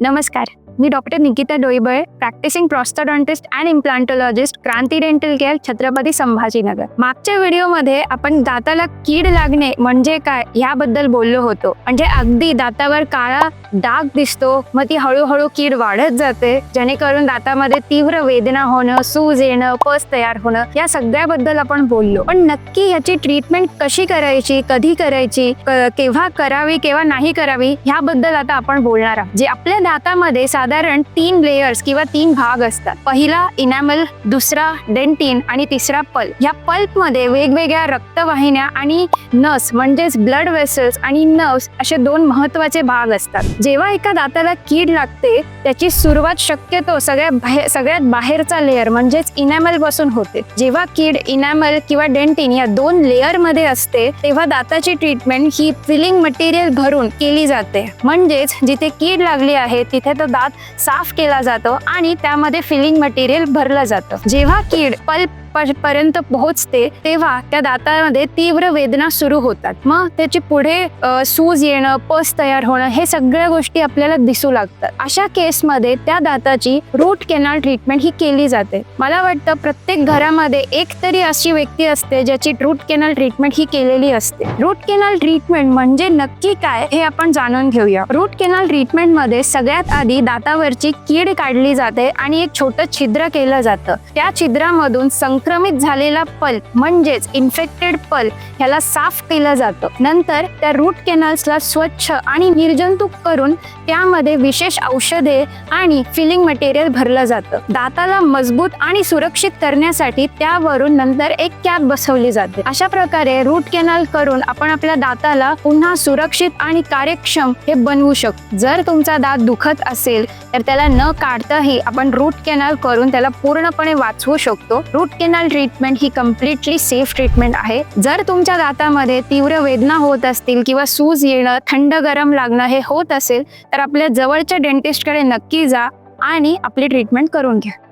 नमस्कार मी doctor Nikita Doibale practicing prosthodontist and implantologist Kranti dental care Chhatrapati Sambhajinagar. मागच्या व्हिडिओमध्ये आपण दाताला कीड लागणे म्हणजे काय याबद्दल बोललो होतो. म्हणजे अगदी दातावर काळा डाग दिसतो मग ती हळूहळू कीड वाढत जाते जेणेकरून दातामध्ये तीव्र वेदना होणं सूज येणं पस तयार होणं या सगळ्याबद्दल आपण बोललो. पण नक्की याची ट्रीटमेंट कशी करायची कधी करायची केव्हा करावी केव्हा नाही करावी ह्याबद्दल आता आपण बोलणार आहोत. जे आपल्या दातामध्ये साधारण तीन लेयर्स किंवा तीन भाग असतात. पहिला इनॅमल दुसरा डेंटिन आणि तिसरा पल्प या पल्पमध्ये वेगवेगळ्या रक्तवाहिन्या आणि नस म्हणजेच ब्लड वेसल्स आणि नर्व्स असे दोन महत्त्वाचे भाग असतात. जेव्हा एका दाताला कीड लागते त्याची सुरुवात शक्यतो सगळ्या बाहेर सगळ्यात बाहेरचा लेअर म्हणजेच इनॅमलपासून होते. जेव्हा कीड इनॅमल किंवा डेंटिन या दोन लेअरमध्ये असते तेव्हा दाताची ट्रीटमेंट ही फिलिंग मटेरियल भरून केली जाते. म्हणजेच जिथे कीड लागली आहे तिथे तो दात साफ केला जातो आणि त्यामध्ये फिलिंग मटेरियल भरलं जातं. जेव्हा कीड पल्प पर्यंत पोहोचते तेव्हा त्या दातामध्ये तीव्र वेदना सुरू होतात. मग त्याची पुढे सूज येणं पस तयार होणं हे सगळ्या गोष्टी आपल्याला दिसू लागतात. अशा केसमध्ये त्या दाताची रूट केनाल ट्रीटमेंट ही केली जाते. मला वाटतं प्रत्येक घरामध्ये एक तरी अशी व्यक्ती असते ज्याची रूट केनाल ट्रीटमेंट ही केलेली असते. रूट केनाल ट्रीटमेंट म्हणजे नक्की काय हे आपण जाणून घेऊया. रूट केनाल ट्रीटमेंटमध्ये सगळ्यात आधी दातावरची कीड काढली जाते आणि एक छोटं छिद्र केलं जातं. त्या छिद्रामधून संक्रमित झालेला पल्प म्हणजेच इन्फेक्टेड पल्प ह्याला साफ केलं जातं. नंतर त्या रूट कॅनल्सला स्वच्छ आणि निर्जंतुक करून त्यामध्ये विशेष औषधे आणि फिलिंग मटेरियल भरलं जातं. दाताला मजबूत आणि सुरक्षित करण्यासाठी त्यावरून नंतर एक कॅप बसवली जाते. अशा प्रकारे रूट कॅनल करून आपण आपल्या दाताला पुन्हा सुरक्षित आणि कार्यक्षम हे बनवू शकतो. जर तुमचा दात दुखत असेल तर त्याला न काढताही आपण रूट कॅनल करून त्याला पूर्णपणे वाचवू शकतो. रूट कॅनल ट्रीटमेंट ही कम्प्लिटली सेफ ट्रीटमेंट आहे. जर तुमच्या दातामध्ये तीव्र वेदना होत असतील किंवा सूज येणं थंड गरम लागणं हे होत असेल तर आपल्या जवळच्या डेंटिस्टकडे नक्की जा आणि आपली ट्रीटमेंट करून घ्या.